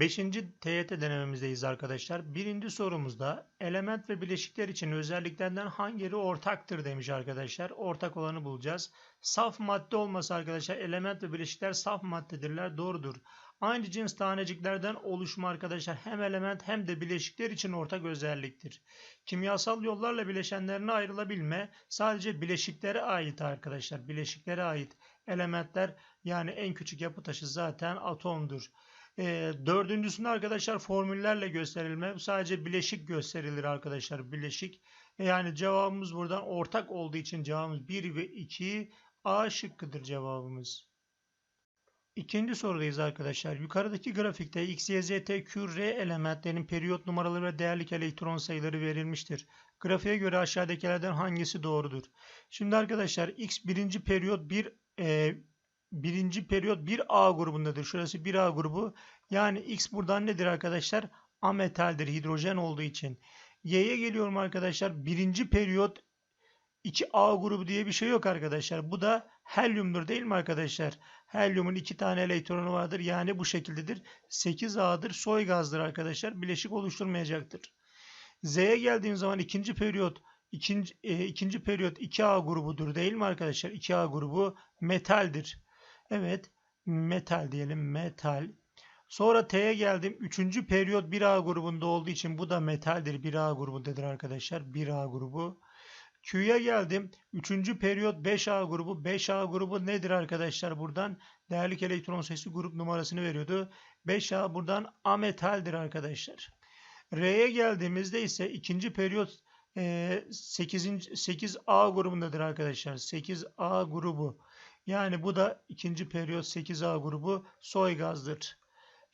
5. TYT denememizdeyiz arkadaşlar. Birinci sorumuzda element ve bileşikler için özelliklerinden hangileri ortaktır demiş arkadaşlar. Ortak olanı bulacağız. Saf madde olması arkadaşlar element ve bileşikler saf maddedirler. Doğrudur. Aynı cins taneciklerden oluşma arkadaşlar hem element hem de bileşikler için ortak özelliktir. Kimyasal yollarla bileşenlerine ayrılabilme sadece bileşiklere ait arkadaşlar. Bileşiklere ait elementler yani en küçük yapı taşı zaten atomdur. E, dördüncüsünde arkadaşlar formüllerle gösterilme. Sadece bileşik gösterilir arkadaşlar. Bileşik. E, yani cevabımız buradan ortak olduğu için cevabımız 1 ve 2 A şıkkıdır cevabımız. İkinci sorudayız arkadaşlar. Yukarıdaki grafikte X, Y, Z, T, Q, R elementlerinin periyot numaraları ve değerlik elektron sayıları verilmiştir. Grafiğe göre aşağıdakilerden hangisi doğrudur? Şimdi arkadaşlar X birinci periyot bir e, birinci periyot 1A grubundadır. Şurası 1A grubu. Yani X buradan nedir arkadaşlar? Ametaldir hidrojen olduğu için. Y'ye geliyorum arkadaşlar. Birinci periyot 2A grubu diye bir şey yok arkadaşlar. Bu da helyumdur değil mi arkadaşlar? Helyumun iki tane elektronu vardır. Yani bu şekildedir. 8A'dır. Soy gazdır arkadaşlar. Bileşik oluşturmayacaktır. Z'ye geldiğim zaman ikinci periyot ikinci, e, ikinci periyot 2A grubudur değil mi arkadaşlar? 2A grubu metaldir. Evet metal diyelim metal. Sonra T'ye geldim. Üçüncü periyot 1A grubunda olduğu için bu da metaldir. 1A grubundadır arkadaşlar. 1A grubu. Q'ya geldim. Üçüncü periyot 5A grubu. 5A grubu nedir arkadaşlar buradan? Değerlik elektron sayısı grup numarasını veriyordu. 5A buradan ametaldir arkadaşlar. R'ye geldiğimizde ise ikinci periyot 8. 8A grubundadır arkadaşlar. 8A grubu. Yani bu da ikinci periyot 8A grubu soy gazdır.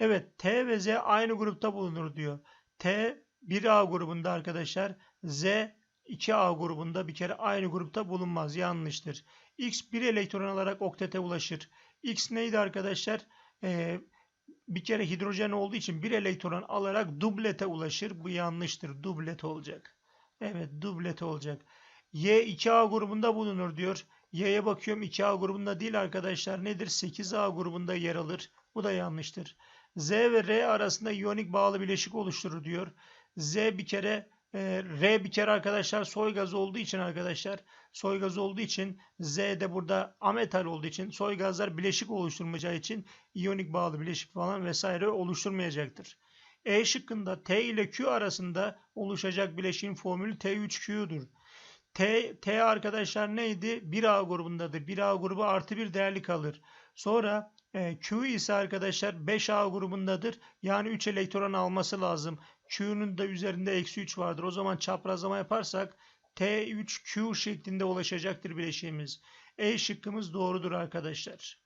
Evet T ve Z aynı grupta bulunur diyor. T 1A grubunda arkadaşlar. Z 2A grubunda bir kere aynı grupta bulunmaz. Yanlıştır. X bir elektron alarak oktete ulaşır. X neydi arkadaşlar? Ee, bir kere hidrojen olduğu için bir elektron alarak dublete ulaşır. Bu yanlıştır. Dublet olacak. Evet dublet olacak. Y 2A grubunda bulunur diyor. Y'ye bakıyorum 2A grubunda değil arkadaşlar. Nedir? 8A grubunda yer alır. Bu da yanlıştır. Z ve R arasında iyonik bağlı bileşik oluşturur diyor. Z bir kere e, R bir kere arkadaşlar soy gazı olduğu için arkadaşlar soy gazı olduğu için Z de burada ametal olduğu için soy gazlar bileşik oluşturmayacağı için iyonik bağlı bileşik falan vesaire oluşturmayacaktır. E şıkkında T ile Q arasında oluşacak bileşiğin formülü T3Q'dur. T, T arkadaşlar neydi? 1A grubundadır. 1A grubu artı bir değerli kalır. Sonra e, Q ise arkadaşlar 5A grubundadır. Yani 3 elektron alması lazım. Q'nun da üzerinde eksi 3 vardır. O zaman çaprazlama yaparsak T3Q şeklinde ulaşacaktır bileşiğimiz. E şıkkımız doğrudur arkadaşlar.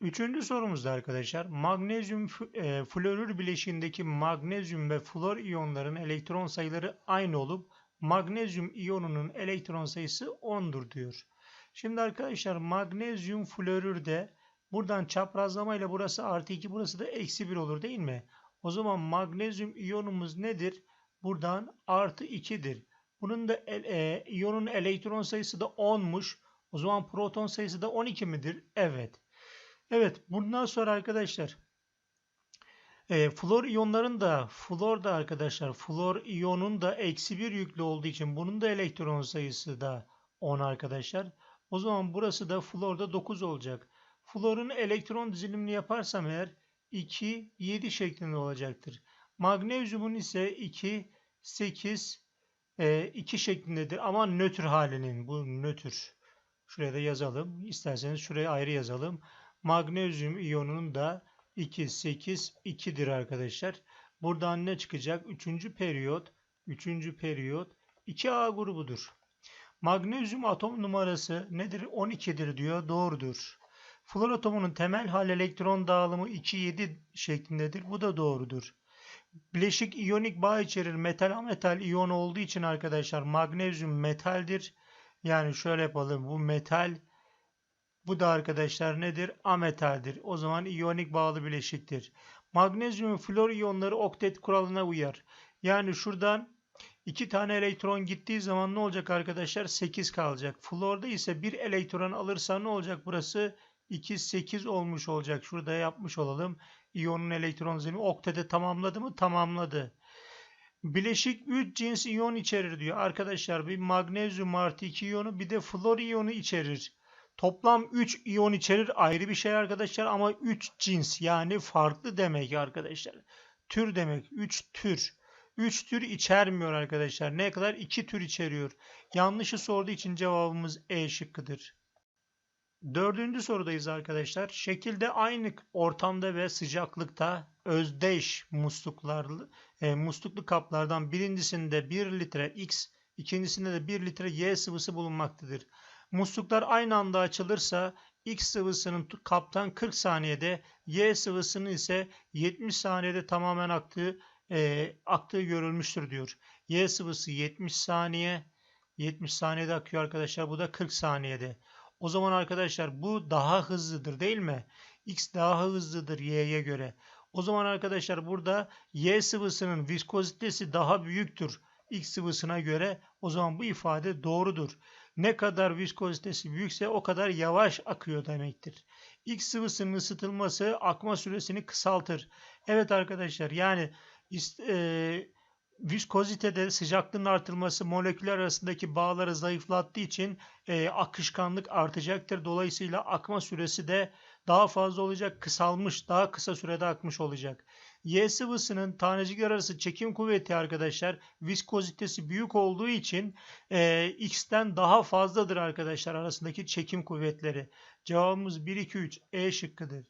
Üçüncü sorumuzda arkadaşlar magnezyum e, florür bileşiğindeki magnezyum ve flor iyonların elektron sayıları aynı olup magnezyum iyonunun elektron sayısı 10'dur diyor. Şimdi arkadaşlar magnezyum florürde buradan çaprazlamayla burası artı 2 burası da eksi 1 olur değil mi? O zaman magnezyum iyonumuz nedir? Buradan artı 2'dir. Bunun da e, iyonun elektron sayısı da 10'muş. O zaman proton sayısı da 12 midir? Evet. Evet bundan sonra arkadaşlar e, flor iyonların da flor da arkadaşlar flor iyonun da eksi bir yüklü olduğu için bunun da elektron sayısı da 10 arkadaşlar. O zaman burası da florda 9 olacak. Florun elektron dizilimini yaparsam eğer 2, 7 şeklinde olacaktır. Magnezyumun ise 2, 8, 2 şeklindedir ama nötr halinin bu nötr. Şuraya da yazalım. İsterseniz şuraya ayrı yazalım. Magnezyum iyonunun da 2, 8, 2'dir arkadaşlar. Buradan ne çıkacak? Üçüncü periyot, üçüncü periyot 2A grubudur. Magnezyum atom numarası nedir? 12'dir diyor. Doğrudur. Flor atomunun temel hal elektron dağılımı 2-7 şeklindedir. Bu da doğrudur. Bileşik iyonik bağ içerir. Metal ametal iyon olduğu için arkadaşlar magnezyum metaldir. Yani şöyle yapalım. Bu metal bu da arkadaşlar nedir? Ametaldir. O zaman iyonik bağlı bileşiktir. Magnezyum ve flor iyonları oktet kuralına uyar. Yani şuradan iki tane elektron gittiği zaman ne olacak arkadaşlar? 8 kalacak. Florda ise bir elektron alırsa ne olacak burası? 2, 8 olmuş olacak. Şurada yapmış olalım. İyonun elektron zemini oktete tamamladı mı? Tamamladı. Bileşik 3 cins iyon içerir diyor. Arkadaşlar bir magnezyum artı 2 iyonu bir de flor iyonu içerir. Toplam 3 iyon içerir ayrı bir şey arkadaşlar ama 3 cins yani farklı demek arkadaşlar. Tür demek 3 tür. 3 tür içermiyor arkadaşlar. Ne kadar? 2 tür içeriyor. Yanlışı sorduğu için cevabımız E şıkkıdır. Dördüncü sorudayız arkadaşlar. Şekilde aynı ortamda ve sıcaklıkta özdeş musluklarlı e, musluklu kaplardan birincisinde 1 litre X, ikincisinde de 1 litre Y sıvısı bulunmaktadır. Musluklar aynı anda açılırsa X sıvısının kaptan 40 saniyede, Y sıvısının ise 70 saniyede tamamen aktığı e, aktığı görülmüştür diyor. Y sıvısı 70 saniye, 70 saniyede akıyor arkadaşlar. Bu da 40 saniyede. O zaman arkadaşlar bu daha hızlıdır değil mi? X daha hızlıdır Y'ye göre. O zaman arkadaşlar burada Y sıvısının viskozitesi daha büyüktür X sıvısına göre. O zaman bu ifade doğrudur. Ne kadar viskozitesi büyükse o kadar yavaş akıyor demektir. X sıvısının ısıtılması akma süresini kısaltır. Evet arkadaşlar yani e, viskozitede sıcaklığın artırılması moleküller arasındaki bağları zayıflattığı için e, akışkanlık artacaktır. Dolayısıyla akma süresi de daha fazla olacak, kısalmış, daha kısa sürede akmış olacak. Y sıvısının tanecikler arası çekim kuvveti arkadaşlar viskozitesi büyük olduğu için e, X'ten daha fazladır arkadaşlar arasındaki çekim kuvvetleri. Cevabımız 1, 2, 3 E şıkkıdır.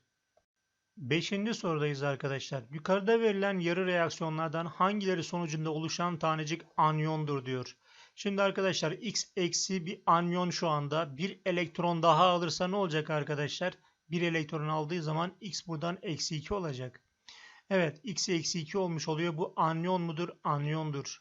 Beşinci sorudayız arkadaşlar. Yukarıda verilen yarı reaksiyonlardan hangileri sonucunda oluşan tanecik anyondur diyor. Şimdi arkadaşlar x eksi bir anyon şu anda bir elektron daha alırsa ne olacak arkadaşlar? Bir elektron aldığı zaman x buradan eksi 2 olacak. Evet x eksi 2 olmuş oluyor. Bu anyon mudur? Anyondur.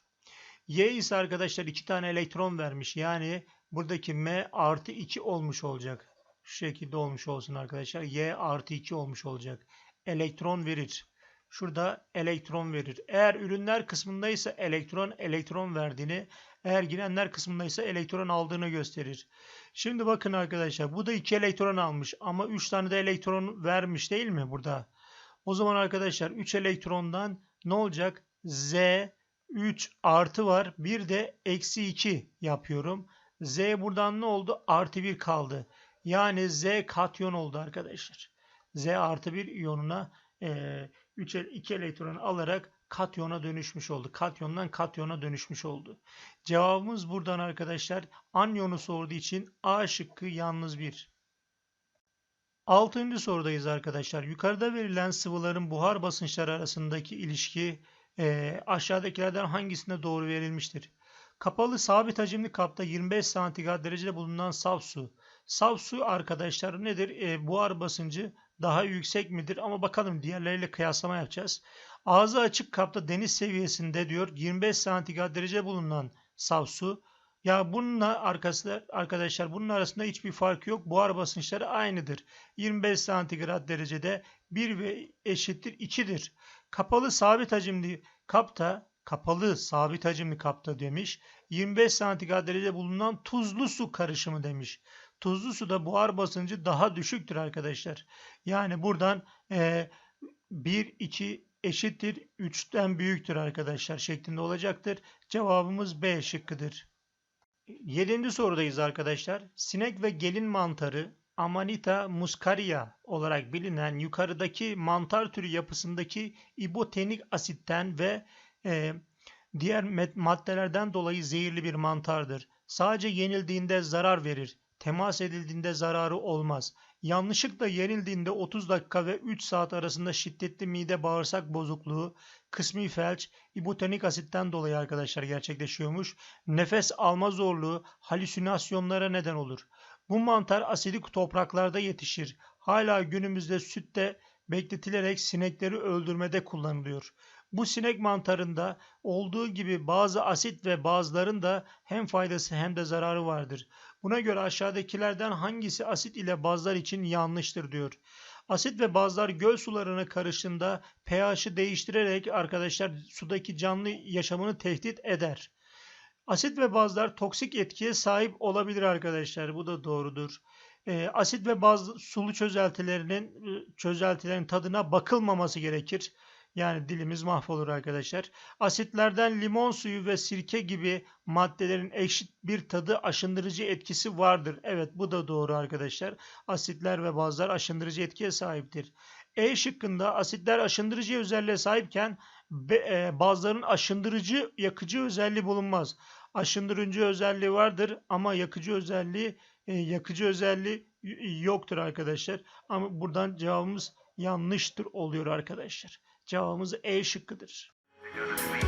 Y ise arkadaşlar 2 tane elektron vermiş. Yani buradaki m artı 2 olmuş olacak. Şu şekilde olmuş olsun arkadaşlar. Y artı 2 olmuş olacak. Elektron verir. Şurada elektron verir. Eğer ürünler kısmındaysa elektron elektron verdiğini, eğer girenler kısmındaysa elektron aldığını gösterir. Şimdi bakın arkadaşlar bu da 2 elektron almış ama 3 tane de elektron vermiş değil mi burada? O zaman arkadaşlar 3 elektrondan ne olacak? Z 3 artı var. Bir de eksi 2 yapıyorum. Z buradan ne oldu? Artı 1 kaldı. Yani Z katyon oldu arkadaşlar. Z artı 1 iyonuna e, 3 2 elektron alarak katyona dönüşmüş oldu. Katyondan katyona dönüşmüş oldu. Cevabımız buradan arkadaşlar anyonu sorduğu için A şıkkı yalnız bir. Altıncı sorudayız arkadaşlar. Yukarıda verilen sıvıların buhar basınçları arasındaki ilişki e, aşağıdakilerden hangisinde doğru verilmiştir? Kapalı sabit hacimli kapta 25 santigrat derecede bulunan saf su. Saf su arkadaşlar nedir? E, buhar basıncı daha yüksek midir? Ama bakalım diğerleriyle kıyaslama yapacağız. Ağzı açık kapta deniz seviyesinde diyor 25 santigrat derece bulunan saf su. Ya bununla arkadaşlar, arkadaşlar bunun arasında hiçbir fark yok. Buhar basınçları aynıdır. 25 santigrat derecede 1 ve eşittir 2'dir. Kapalı sabit hacimli kapta kapalı sabit hacimli kapta demiş. 25 santigrat derece bulunan tuzlu su karışımı demiş. Tuzlu suda buhar basıncı daha düşüktür arkadaşlar. Yani buradan e, 1, 2 eşittir 3'ten büyüktür arkadaşlar şeklinde olacaktır. Cevabımız B şıkkıdır. Yedinci sorudayız arkadaşlar. Sinek ve gelin mantarı Amanita muscaria olarak bilinen yukarıdaki mantar türü yapısındaki ibotenik asitten ve e, diğer maddelerden dolayı zehirli bir mantardır. Sadece yenildiğinde zarar verir. Temas edildiğinde zararı olmaz. Yanlışlıkla yenildiğinde 30 dakika ve 3 saat arasında şiddetli mide bağırsak bozukluğu, kısmi felç, ibotenik asitten dolayı arkadaşlar gerçekleşiyormuş. Nefes alma zorluğu, halüsinasyonlara neden olur. Bu mantar asidik topraklarda yetişir. Hala günümüzde sütte bekletilerek sinekleri öldürmede kullanılıyor. Bu sinek mantarında olduğu gibi bazı asit ve bazılarında hem faydası hem de zararı vardır. Buna göre aşağıdakilerden hangisi asit ile bazlar için yanlıştır diyor. Asit ve bazlar göl sularına karıştığında pH'ı değiştirerek arkadaşlar sudaki canlı yaşamını tehdit eder. Asit ve bazlar toksik etkiye sahip olabilir arkadaşlar. Bu da doğrudur. E, asit ve bazı sulu çözeltilerinin çözeltilerin tadına bakılmaması gerekir. Yani dilimiz mahvolur arkadaşlar. Asitlerden limon suyu ve sirke gibi maddelerin eşit bir tadı aşındırıcı etkisi vardır. Evet bu da doğru arkadaşlar. Asitler ve bazılar aşındırıcı etkiye sahiptir. E şıkkında asitler aşındırıcı özelliğe sahipken e, bazılarının aşındırıcı yakıcı özelliği bulunmaz. Aşındırıcı özelliği vardır ama yakıcı özelliği e, yakıcı özelliği yoktur arkadaşlar. Ama buradan cevabımız yanlıştır oluyor arkadaşlar. Cevabımız E şıkkıdır. Be